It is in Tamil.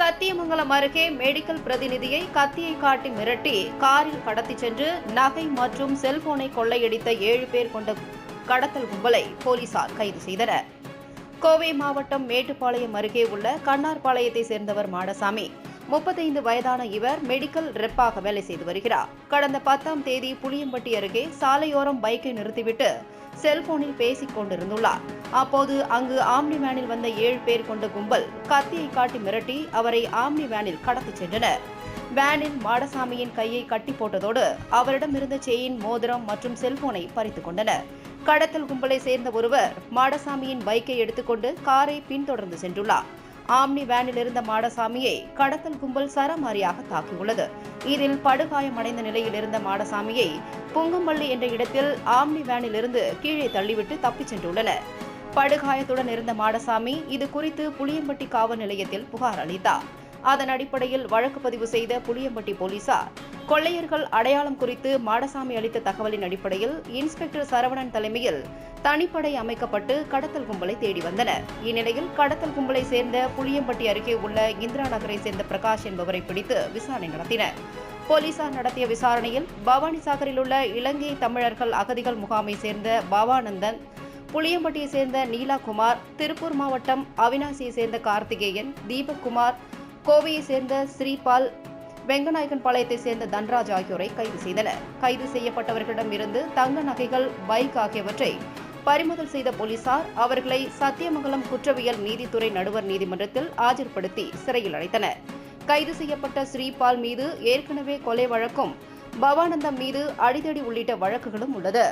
சத்தியமங்கலம் அருகே மெடிக்கல் பிரதிநிதியை கத்தியை காட்டி மிரட்டி காரில் கடத்திச் சென்று நகை மற்றும் செல்போனை கொள்ளையடித்த ஏழு பேர் கொண்ட கடத்தல் கும்பலை போலீசார் கைது செய்தனர். கோவை மாவட்டம் மேட்டுப்பாளையம் அருகே உள்ள கண்ணார்பாளையத்தை சேர்ந்தவர் மாடசாமி முப்பத்தைந்து வயதான இவர் மெடிக்கல் ரெப்பாக வேலை செய்து வருகிறார். கடந்த பத்தாம் தேதி புளியம்பட்டி அருகே சாலையோரம் பைக்கை நிறுத்திவிட்டு செல்போனில் பேசிக் கொண்டிருந்துள்ளார். அப்போது அங்கு ஆம்னி வேனில் வந்த ஏழு பேர் கொண்ட கும்பல் கத்தியை காட்டி மிரட்டி அவரை ஆம்னி வேனில் கடத்திச் சென்றனர். வேனில் மாடசாமியின் கையை கட்டி போட்டதோடு அவரிடம் இருந்த செயின் மோதிரம் மற்றும் செல்போனை பறித்துக் கொண்டனர். கடத்தல் கும்பலை சேர்ந்த ஒருவர் மாடசாமியின் பைக்கை எடுத்துக்கொண்டு காரை பின்தொடர்ந்து சென்றுள்ளார். ஆம்னி வேனில் இருந்த மாடசாமியை கடத்தல் கும்பல் சரமாரியாக தாக்கியுள்ளது. இதில் படுகாயமடைந்த நிலையில் இருந்த மாடசாமியை புங்கம்பள்ளி என்ற இடத்தில் ஆம்னி வேனில் இருந்து கீழே தள்ளிவிட்டு தப்பிச் சென்றுள்ளனர். படுகாயத்துடன் இருந்த மாடசாமி இது குறித்து புளியம்பட்டி காவல் நிலையத்தில் புகார் அளித்தார். அதன் அடிப்படையில் வழக்கு பதிவு செய்த புளியம்பட்டி போலீசார். கொள்ளையர்கள் அடையாளம் குறித்து மாடசாமி அளித்த தகவலின் அடிப்படையில் இன்ஸ்பெக்டர் சரவணன் தலைமையில் தனிப்படை அமைக்கப்பட்டு கடத்தல் கும்பலை தேடி வந்தனர். இந்நிலையில் கடத்தல் கும்பலை சேர்ந்த புளியம்பட்டி அருகே உள்ள இந்திரா நகரை சேர்ந்த பிரகாஷ் என்பவரை பிடித்து விசாரணை நடத்தினர். போலீசார் நடத்திய விசாரணையில் பவானிசாகரில் உள்ள இலங்கை தமிழர்கள் அகதிகள் முகாமை சேர்ந்த பவானந்தன் புளியம்பட்டியை சேர்ந்த நீலாகுமார் திருப்பூர் மாவட்டம் அவினாசியை சேர்ந்த கார்த்திகேயன் தீபக்குமார் கோவையை சேர்ந்த ஸ்ரீபால் வெங்கநாயகன் பாளையத்தை சேர்ந்த தன்ராஜ் ஆகியோரை கைது செய்தனர். கைது செய்யப்பட்டவர்களிடம் இருந்து தங்க நகைகள் பைக் ஆகியவற்றை பறிமுதல் செய்த போலீசார் அவர்களை சத்தியமங்கலம் குற்றவியல் நீதித்துறை நடுவர் நீதிமன்றத்தில் ஆஜர்படுத்தி சிறையில் அடைத்தனர். கைது செய்யப்பட்ட ஸ்ரீபால் மீது ஏற்கனவே கொலை வழக்கும் பவானந்தம் மீது அடிதடி உள்ளிட்ட வழக்குகளும் உள்ளது.